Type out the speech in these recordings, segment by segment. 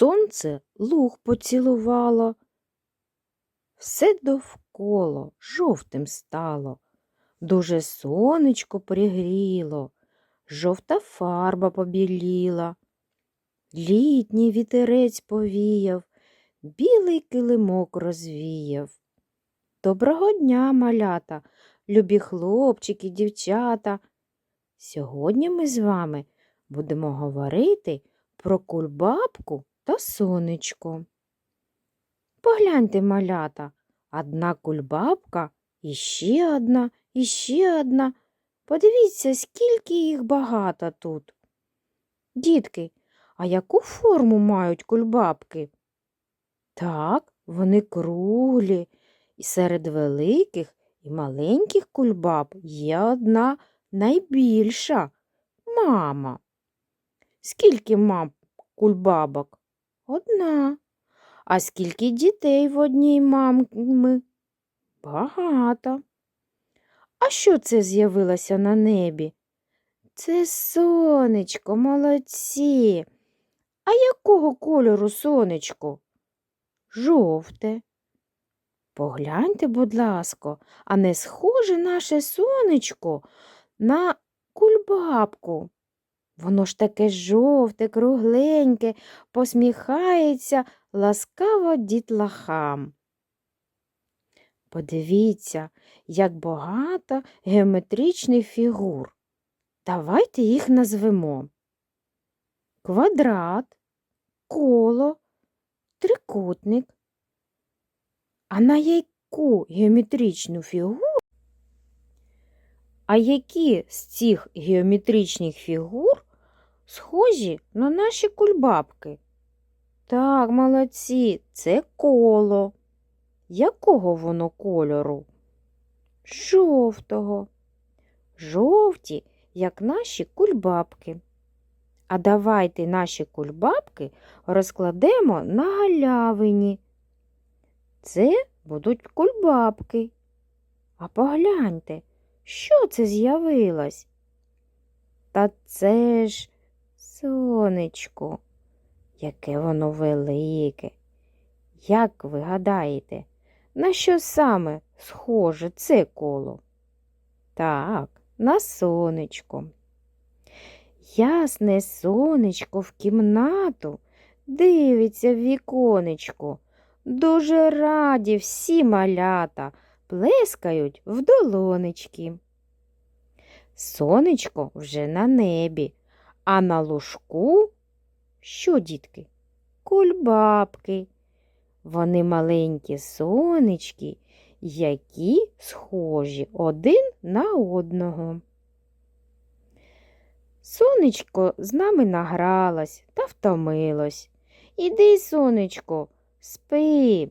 Сонце луг поцілувало, все довкола жовтим стало, дуже сонечко пригріло, жовта фарба побіліла, літній вітерець повіяв, білий килимок розвіяв. Доброго дня, малята, любі хлопчики, дівчата. Сьогодні ми з вами будемо говорити про кульбабку та сонечко. Погляньте, малята, одна кульбабка, і ще одна, і ще одна. Подивіться, скільки їх багато тут. Дітки, а яку форму мають кульбабки? Так, вони круглі, і серед великих і маленьких кульбаб є одна найбільша мама. Скільки мам кульбабок? Одна. А скільки дітей в одній мами? Багато. А що це з'явилося на небі? Це сонечко, молодці. А якого кольору сонечко? Жовте. Погляньте, будь ласка, а не схоже наше сонечко на кульбабку. Воно ж таке жовте, кругленьке, посміхається ласкаво дітлахам. Подивіться, як багато геометричних фігур. Давайте їх назвемо. Квадрат, коло, трикутник. А на яку геометричну фігуру? А які з цих геометричних фігур схожі на наші кульбабки? Так, молодці, це коло. Якого воно кольору? Жовтого. Жовті, як наші кульбабки. А давайте наші кульбабки розкладемо на галявині. Це будуть кульбабки. А погляньте, що це з'явилось? Та це ж сонечко, яке воно велике. Як ви гадаєте, на що саме схоже це коло? Так, на сонечко. Ясне сонечко в кімнату дивиться в віконечко. Дуже раді всі малята плескають в долонечки. Сонечко вже на небі, а на лужку що, дітки? Кульбабки. Вони маленькі сонечки, які схожі один на одного. Сонечко з нами награлось та втомилось. Іди, сонечко, спи.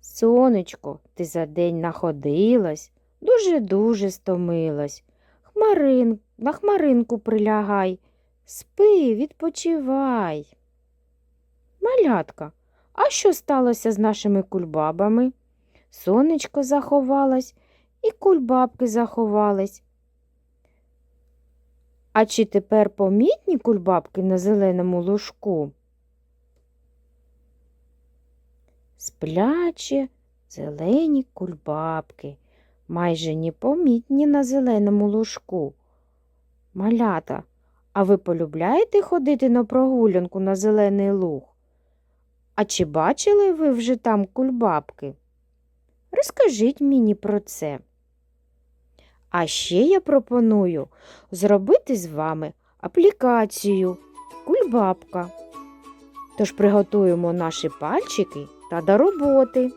Сонечко, ти за день находилась, дуже-дуже стомилась. Хмарин, на хмаринку прилягай, спи, відпочивай. Малятка, а що сталося з нашими кульбабами? Сонечко заховалось і кульбабки заховались. А чи тепер помітні кульбабки на зеленому лужку? Сплячі зелені кульбабки, майже непомітні на зеленому лужку. Малята, а ви полюбляєте ходити на прогулянку на зелений луг? А чи бачили ви вже там кульбабки? Розкажіть мені про це. А ще я пропоную зробити з вами аплікацію Кульбабка. Тож приготуємо наші пальчики та до роботи.